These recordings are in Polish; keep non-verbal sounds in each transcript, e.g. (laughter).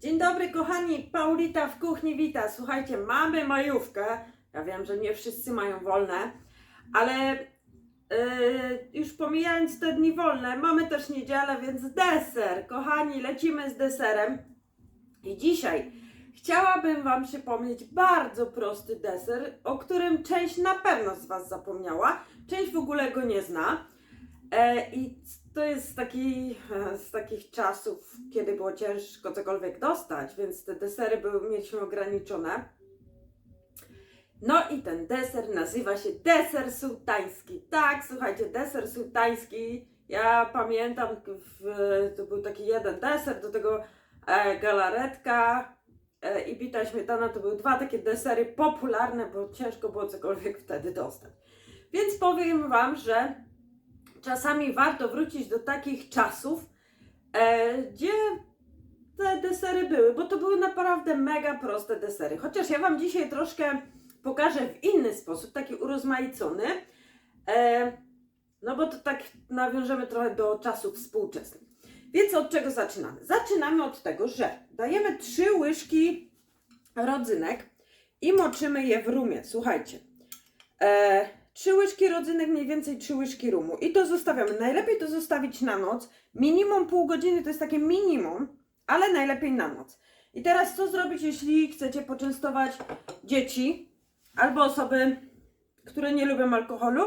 Dzień dobry kochani, Paulita w kuchni wita. Słuchajcie, mamy majówkę. Ja wiem, że nie wszyscy mają wolne, ale yy, już pomijając te dni wolne, mamy też niedzielę, więc deser. Kochani, lecimy z deserem. I dzisiaj chciałabym Wam przypomnieć bardzo prosty deser, o którym część na pewno z Was zapomniała, część w ogóle go nie zna. E, I to jest taki, e, z takich czasów, kiedy było ciężko cokolwiek dostać, więc te desery były, mieliśmy ograniczone. No i ten deser nazywa się deser sułtański. Tak, słuchajcie, deser sułtański. Ja pamiętam, w, to był taki jeden deser, do tego e, galaretka e, i bita śmietana. To były dwa takie desery popularne, bo ciężko było cokolwiek wtedy dostać. Więc powiem Wam, że czasami warto wrócić do takich czasów, e, gdzie te desery były, bo to były naprawdę mega proste desery. Chociaż ja Wam dzisiaj troszkę pokażę w inny sposób, taki urozmaicony, e, no bo to tak nawiążemy trochę do czasów współczesnych. Więc od czego zaczynamy? Zaczynamy od tego, że dajemy trzy łyżki rodzynek i moczymy je w rumie. Słuchajcie. E, Trzy łyżki rodzynek, mniej więcej trzy łyżki rumu. I to zostawiamy. Najlepiej to zostawić na noc. Minimum pół godziny to jest takie minimum, ale najlepiej na noc. I teraz co zrobić, jeśli chcecie poczęstować dzieci albo osoby, które nie lubią alkoholu?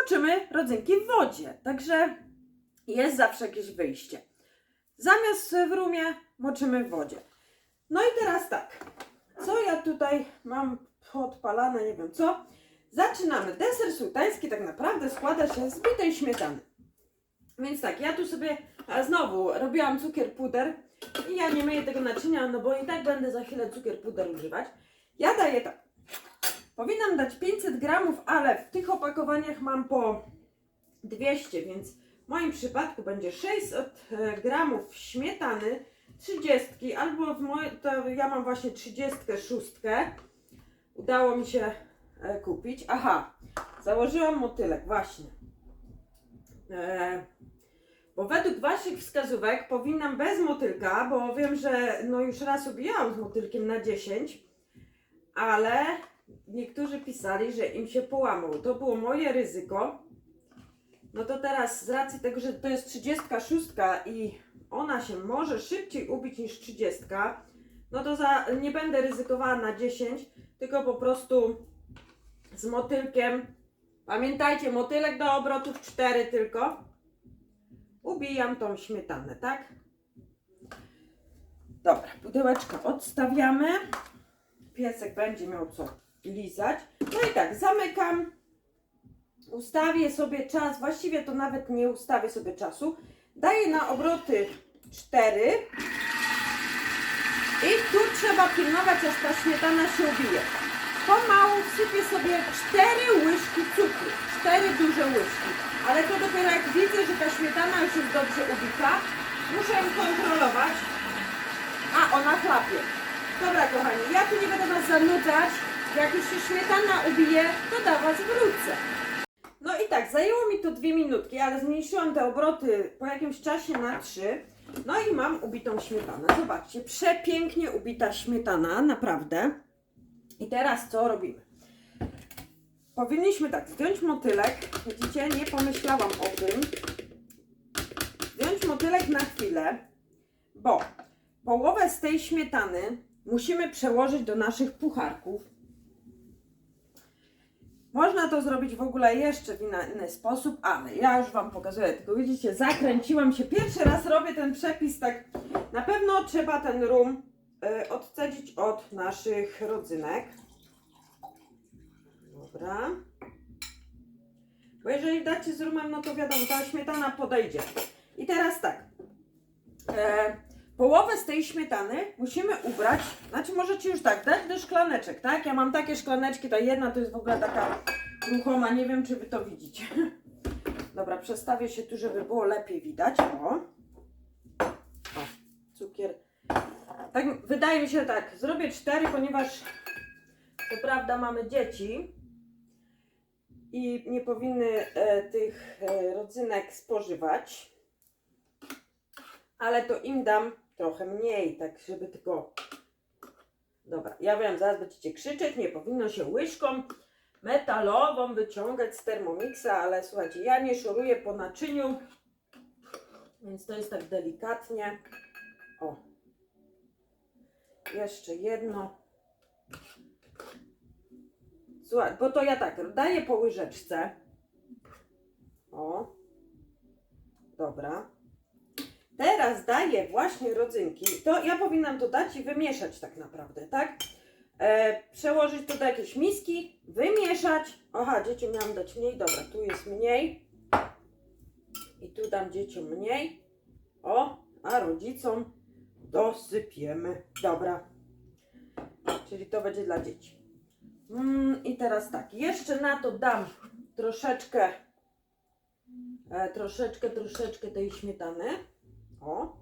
Moczymy rodzynki w wodzie. Także jest zawsze jakieś wyjście. Zamiast w rumie moczymy w wodzie. No i teraz tak. Co ja tutaj mam podpalane, nie wiem co. Zaczynamy. Deser sułtański tak naprawdę składa się z bitej śmietany. Więc tak, ja tu sobie znowu robiłam cukier puder i ja nie myję tego naczynia, no bo i tak będę za chwilę cukier puder używać. Ja daję tak. Powinnam dać 500 gramów, ale w tych opakowaniach mam po 200, więc w moim przypadku będzie 600 e, gramów śmietany, 30 albo w to ja mam właśnie 36. Udało mi się kupić. Aha, założyłam motylek, właśnie. E, bo według Waszych wskazówek powinnam bez motylka, bo wiem, że no już raz ubijałam z motylkiem na 10, ale niektórzy pisali, że im się połamał. To było moje ryzyko. No to teraz z racji tego, że to jest 36 i ona się może szybciej ubić niż 30, no to za, nie będę ryzykowała na 10, tylko po prostu z motylkiem. Pamiętajcie, motylek do obrotów 4 tylko. Ubijam tą śmietanę, tak? Dobra, pudełeczko odstawiamy. Piesek będzie miał co lizać. No i tak, zamykam. Ustawię sobie czas, właściwie to nawet nie ustawię sobie czasu. Daję na obroty 4. I tu trzeba pilnować, aż ta śmietana się ubije. Pomału wsypię sobie 4 łyżki cukru. 4 duże łyżki. Ale to dopiero jak widzę, że ta śmietana już jest dobrze ubita, muszę ją kontrolować. A, ona chlapie. Dobra kochani, ja tu nie będę Was zanudzać. Jak już się śmietana ubije, to do Was wrócę. No i tak, zajęło mi to dwie minutki, ale zmniejszyłam te obroty po jakimś czasie na trzy. No i mam ubitą śmietanę. Zobaczcie, przepięknie ubita śmietana, naprawdę. I teraz co robimy? Powinniśmy tak, zdjąć motylek. Widzicie, nie pomyślałam o tym. Zdjąć motylek na chwilę, bo połowę z tej śmietany musimy przełożyć do naszych pucharków. Można to zrobić w ogóle jeszcze w inny sposób, ale ja już Wam pokazuję. Tylko widzicie, zakręciłam się. Pierwszy raz robię ten przepis tak. Na pewno trzeba ten rum y, odcedzić od naszych rodzynek. Dobra. Bo jeżeli dacie z rumem, no to wiadomo, ta śmietana podejdzie. I teraz tak. E, połowę z tej śmietany musimy ubrać, znaczy możecie już tak, dać do szklaneczek, tak? Ja mam takie szklaneczki, ta jedna to jest w ogóle taka ruchoma, nie wiem czy Wy to widzicie. (laughs) Dobra, przestawię się tu, żeby było lepiej widać. O, o cukier. Tak, wydaje mi się tak, zrobię cztery, ponieważ to prawda mamy dzieci i nie powinny e, tych e, rodzynek spożywać ale to im dam trochę mniej, tak żeby tylko... Dobra, ja wiem, zaraz będziecie krzyczeć, nie powinno się łyżką metalową wyciągać z Thermomixa, ale słuchajcie, ja nie szoruję po naczyniu, więc to jest tak delikatnie. O. Jeszcze jedno. Słuchaj, bo to ja tak, daję po łyżeczce. O. Dobra. Teraz daję właśnie rodzynki. To ja powinnam to dać i wymieszać tak naprawdę, tak? E, przełożyć to do jakiejś miski, wymieszać. Aha, dzieciom miałam dać mniej. Dobra, tu jest mniej. I tu dam dzieciom mniej. O, a rodzicom dosypiemy. Dobra. Czyli to będzie dla dzieci. Mm, I teraz tak, jeszcze na to dam troszeczkę, e, troszeczkę, troszeczkę tej śmietany. O.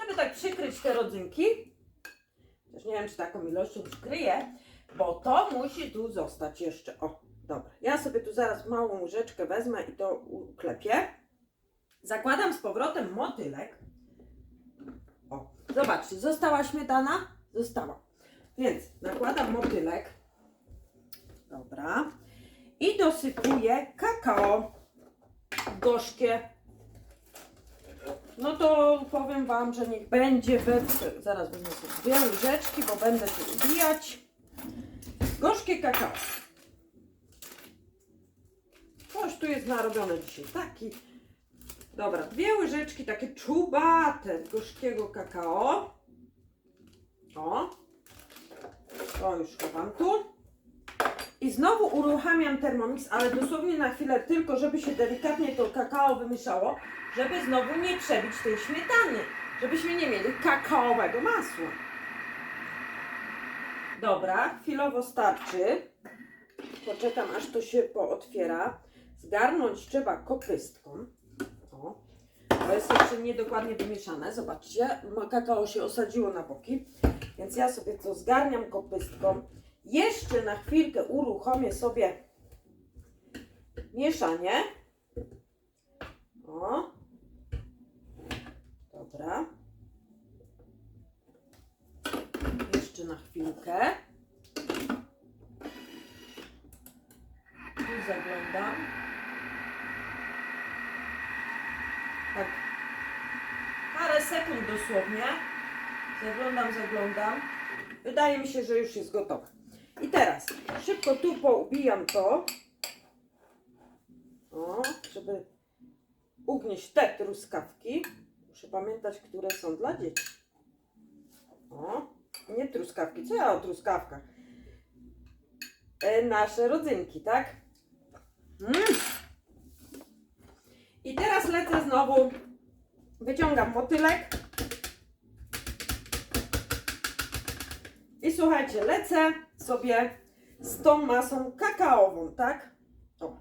Żeby tak przykryć te rodzynki. Też nie wiem, czy taką ilością przykryję, bo to musi tu zostać jeszcze. O, dobra. Ja sobie tu zaraz małą łyżeczkę wezmę i to uklepię. Zakładam z powrotem motylek. O, zobaczcie, została śmietana? Została. Więc nakładam motylek. Dobra. I dosypuję kakao gorzkie. No to powiem Wam, że niech będzie we... Zaraz wezmę sobie dwie łyżeczki, bo będę tu ubijać. Gorzkie kakao. Coś tu jest narobione dzisiaj. Taki. Dobra, dwie łyżeczki takie czubate gorzkiego kakao. O. To już chowam tu. I znowu uruchamiam Thermomix, ale dosłownie na chwilę tylko, żeby się delikatnie to kakao wymieszało, żeby znowu nie przebić tej śmietany, żebyśmy nie mieli kakaowego masła. Dobra, chwilowo starczy. Poczekam, aż to się pootwiera. Zgarnąć trzeba kopystką. O, to jest jeszcze niedokładnie wymieszane. Zobaczcie, kakao się osadziło na boki. Więc ja sobie to zgarniam kopystką. Jeszcze na chwilkę uruchomię sobie mieszanie. O. Dobra. Jeszcze na chwilkę. Tu zaglądam. Tak. Parę sekund dosłownie. Zaglądam, zaglądam. Wydaje mi się, że już jest gotowe. I teraz szybko tu poubijam to. O, żeby ugnieść te truskawki. Muszę pamiętać, które są dla dzieci. O, nie truskawki. Co ja o truskawkach? E, nasze rodzynki, tak? Mm. I teraz lecę znowu. Wyciągam motylek. I słuchajcie, lecę sobie z tą masą kakaową, tak? O.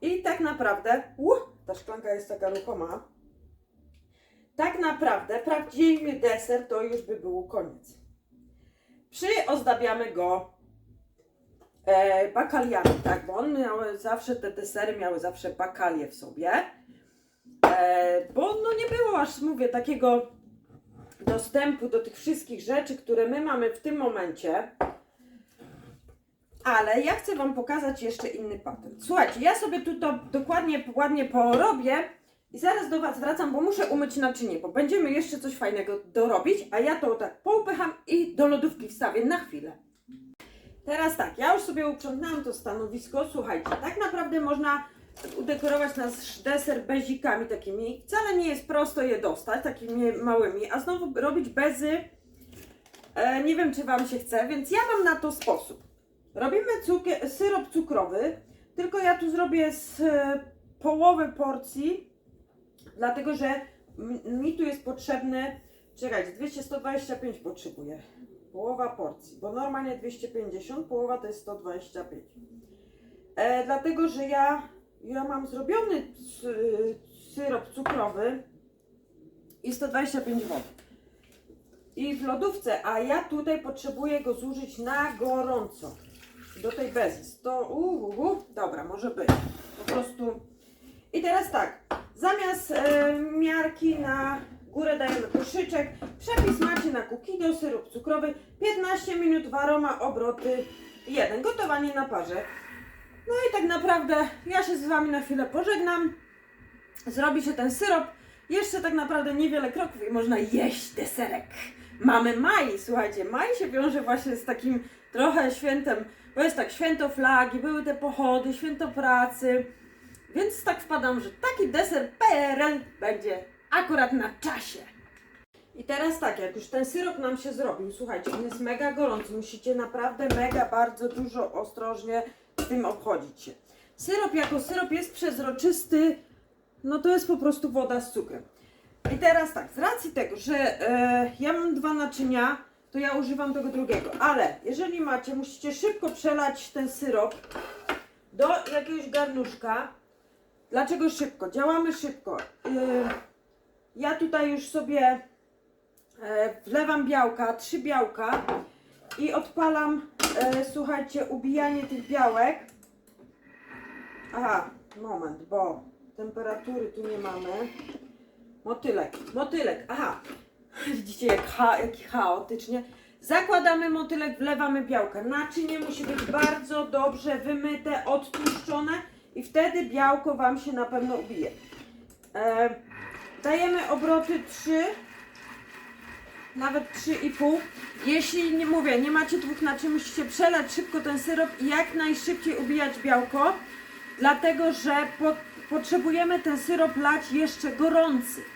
I tak naprawdę, uh, ta szklanka jest taka ruchoma. Tak naprawdę prawdziwy deser to już by był koniec. Przyozdabiamy go e, bakaliami, tak? Bo on miał zawsze, te desery miały zawsze bakalie w sobie. E, bo no nie było aż, mówię, takiego dostępu do tych wszystkich rzeczy, które my mamy w tym momencie. Ale ja chcę Wam pokazać jeszcze inny patent. Słuchajcie, ja sobie tu to dokładnie, ładnie porobię i zaraz do Was wracam, bo muszę umyć naczynie, bo będziemy jeszcze coś fajnego dorobić, a ja to tak poupycham i do lodówki wstawię na chwilę. Teraz tak, ja już sobie uprzątnęłam to stanowisko. Słuchajcie, tak naprawdę można udekorować nasz deser bezikami takimi. Wcale nie jest prosto je dostać, takimi małymi, a znowu robić bezy. E, nie wiem, czy Wam się chce, więc ja mam na to sposób. Robimy cukier, syrop cukrowy, tylko ja tu zrobię z e, połowy porcji, dlatego że mi tu jest potrzebny, czekajcie, 200, 125 potrzebuję. Połowa porcji, bo normalnie 250, połowa to jest 125. E, dlatego, że ja, ja mam zrobiony sy- syrop cukrowy i 125 wody. I w lodówce, a ja tutaj potrzebuję go zużyć na gorąco. Do tej bezy. To, uh, uh, uh, dobra, może być. Po prostu. I teraz tak, zamiast e, miarki na górę dajemy koszyczek. Przepis macie na kukido, syrop cukrowy, 15 minut w aroma, obroty 1. Gotowanie na parze. No i tak naprawdę ja się z Wami na chwilę pożegnam. Zrobi się ten syrop. Jeszcze tak naprawdę niewiele kroków i można jeść deserek. Mamy maj, słuchajcie, maj się wiąże właśnie z takim trochę świętem, bo jest tak święto flagi, były te pochody, święto pracy, więc tak wpadam, że taki deser PRL będzie akurat na czasie. I teraz tak, jak już ten syrop nam się zrobił, słuchajcie, on jest mega gorący, musicie naprawdę mega bardzo dużo ostrożnie z tym obchodzić się. Syrop jako syrop jest przezroczysty, no to jest po prostu woda z cukrem. I teraz tak, z racji tego, że e, ja mam dwa naczynia, to ja używam tego drugiego, ale jeżeli macie, musicie szybko przelać ten syrop do jakiegoś garnuszka. Dlaczego szybko? Działamy szybko. E, ja tutaj już sobie e, wlewam białka, trzy białka i odpalam, e, słuchajcie, ubijanie tych białek. Aha, moment, bo temperatury tu nie mamy. Motylek, motylek, aha. Widzicie jak, cha, jak chaotycznie. Zakładamy motylek, wlewamy białka. Naczynie musi być bardzo dobrze wymyte, odtłuszczone i wtedy białko Wam się na pewno ubije. E, dajemy obroty 3, nawet 3,5. Jeśli nie mówię, nie macie dwóch naczyń, musicie przelać szybko ten syrop i jak najszybciej ubijać białko, dlatego że po, potrzebujemy ten syrop lać jeszcze gorący.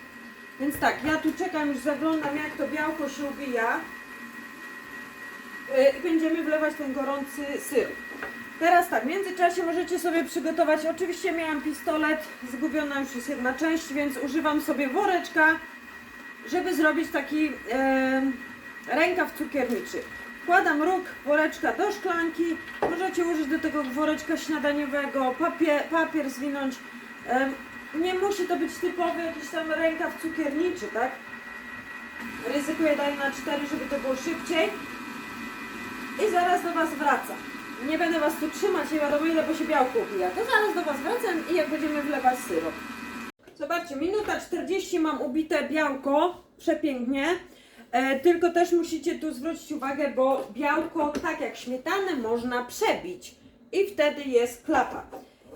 Więc tak, ja tu czekam, już zaglądam jak to białko się ubija Yy, i będziemy wlewać ten gorący syrop. Teraz tak, w międzyczasie możecie sobie przygotować, oczywiście miałam pistolet, zgubiona już jest jedna część, więc używam sobie woreczka, żeby zrobić taki e, rękaw cukierniczy. Wkładam róg woreczka do szklanki, możecie użyć do tego woreczka śniadaniowego, papier, papier zwinąć. Em, nie musi to być typowy jakiś tam rękaw cukierniczy, tak? Ryzykuję daję na 4, żeby to było szybciej. I zaraz do Was wracam. Nie będę Was tu trzymać, nie wiadomo ile, bo się białko ubija. To zaraz do Was wracam i jak będziemy wlewać syrop. Zobaczcie, minuta 40 mam ubite białko, przepięknie. E, tylko też musicie tu zwrócić uwagę, bo białko, tak jak śmietanę, można przebić i wtedy jest klapa.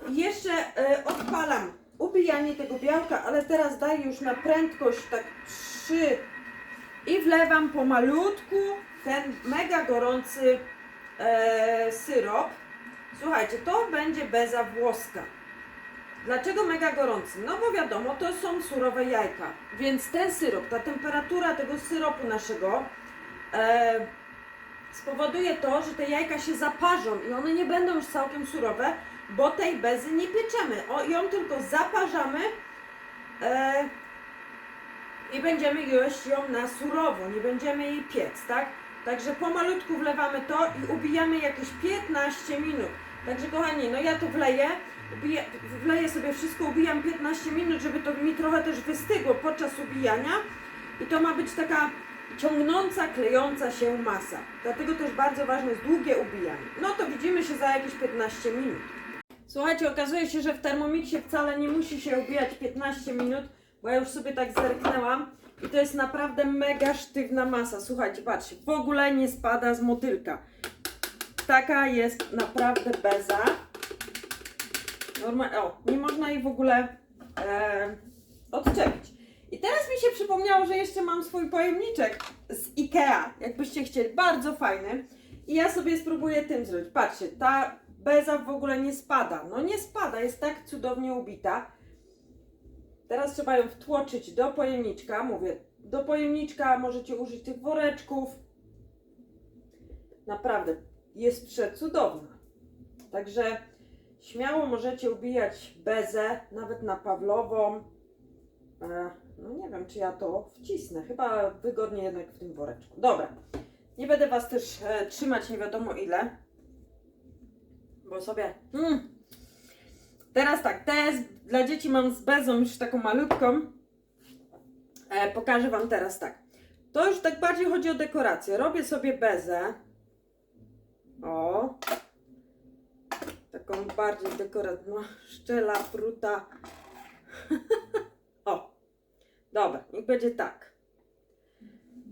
Jeszcze e, odpalam ubijanie tego białka, ale teraz daję już na prędkość tak 3 i wlewam pomalutku ten mega gorący e, syrop. Słuchajcie, to będzie beza włoska. Dlaczego mega gorący? No bo wiadomo, to są surowe jajka, więc ten syrop, ta temperatura tego syropu naszego e, spowoduje to, że te jajka się zaparzą i one nie będą już całkiem surowe, bo tej bezy nie pieczemy. O, ją tylko zaparzamy e, i będziemy jeść ją na surowo, nie będziemy jej piec, tak? Także pomalutku wlewamy to i ubijamy jakieś 15 minut. Także kochani, no ja to wleję, ubiję, wleję sobie wszystko, ubijam 15 minut, żeby to mi trochę też wystygło podczas ubijania. I to ma być taka ciągnąca, klejąca się masa. Dlatego też bardzo ważne jest długie ubijanie. No to widzimy się za jakieś 15 minut. Słuchajcie, okazuje się, że w Thermomixie wcale nie musi się ubijać 15 minut, bo ja już sobie tak zerknęłam i to jest naprawdę mega sztywna masa. Słuchajcie, patrzcie, w ogóle nie spada z motylka. Taka jest naprawdę beza. Norma o, nie można jej w ogóle e, odczepić. I teraz mi się przypomniało, że jeszcze mam swój pojemniczek z Ikea, jakbyście chcieli, bardzo fajny. I ja sobie spróbuję tym zrobić. Patrzcie, ta beza w ogóle nie spada. No nie spada, jest tak cudownie ubita. Teraz trzeba ją wtłoczyć do pojemniczka. Mówię, do pojemniczka możecie użyć tych woreczków. Naprawdę, jest przecudowna. Także śmiało możecie ubijać bezę, nawet na Pawlową. E, No nie wiem, czy ja to wcisnę. Chyba wygodnie jednak w tym woreczku. Dobra. Nie będę Was też e, trzymać nie wiadomo ile. Bo sobie... Mm. Teraz tak, te dla dzieci mam z bezą już taką malutką. E, pokażę Wam teraz tak. To już tak bardziej chodzi o dekorację. Robię sobie bezę. O. Taką bardziej dekoratywną. Szczela, pruta. (laughs) o. Dobra, niech będzie tak.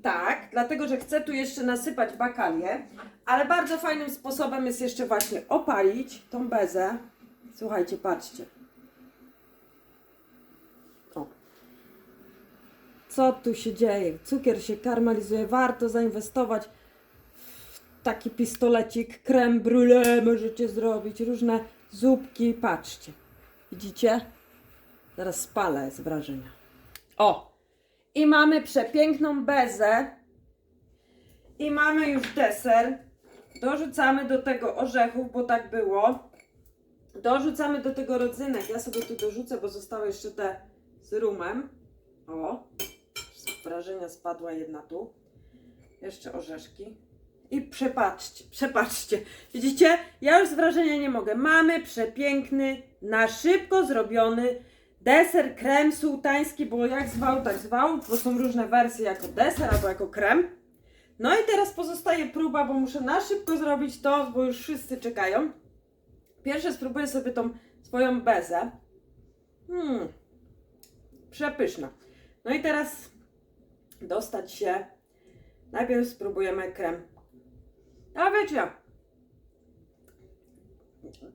Tak, dlatego że chcę tu jeszcze nasypać bakalię, ale bardzo fajnym sposobem jest jeszcze właśnie opalić tą bezę. Słuchajcie, patrzcie. O. Co tu się dzieje? Cukier się karmelizuje. Warto zainwestować w taki pistolecik. Creme brulee możecie zrobić. Różne zupki. Patrzcie. Widzicie? Zaraz spalę z wrażenia. O! I mamy przepiękną bezę. I mamy już deser. Dorzucamy do tego orzechów, bo tak było. Dorzucamy do tego rodzynek. Ja sobie tu dorzucę, bo zostały jeszcze te z rumem. O! Z wrażenia spadła jedna tu. Jeszcze orzeszki. I przepatrzcie, przepatrzcie. Widzicie? Ja już z wrażenia nie mogę. Mamy przepiękny, na szybko zrobiony deser krem sułtański, bo jak zwał, tak zwał, bo są różne wersje jako deser albo jako krem. No i teraz pozostaje próba, bo muszę na szybko zrobić to, bo już wszyscy czekają. Pierwsze spróbuję sobie tą swoją bezę. Hmm, przepyszna. No i teraz dostać się. Najpierw spróbujemy krem. A wiecie,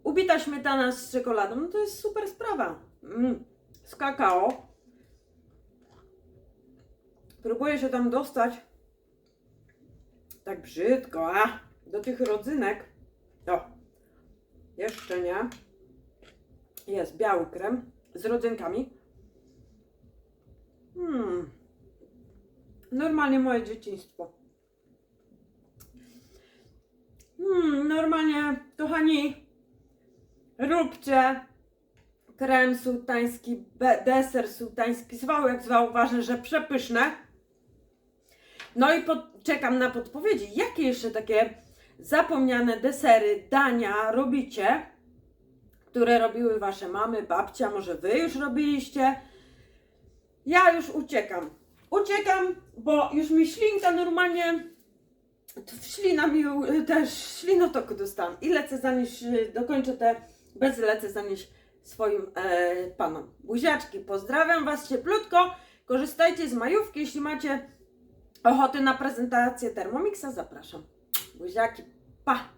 ubita śmietana z czekoladą, no to jest super sprawa. Mm, z kakao. Próbuję się tam dostać. Tak brzydko, a do tych rodzynek. O, jeszcze nie. Jest biały krem z rodzynkami. Hmm. Normalnie moje dzieciństwo. Hmm, normalnie, kochani, róbcie krem sułtański, deser sułtański, zwał jak zwał, ważne, że przepyszne. No i pod, czekam na podpowiedzi, jakie jeszcze takie zapomniane desery, dania robicie, które robiły wasze mamy, babcia, może wy już robiliście. Ja już uciekam. Uciekam, bo już mi ślinka normalnie ślina mi też ślinotoku dostałam i lecę zanieść, dokończę te bez lecę zanieść swoim e, panom. Buziaczki, pozdrawiam Was cieplutko, korzystajcie z majówki, jeśli macie ochoty na prezentację Thermomixa, zapraszam. Buziaki, pa!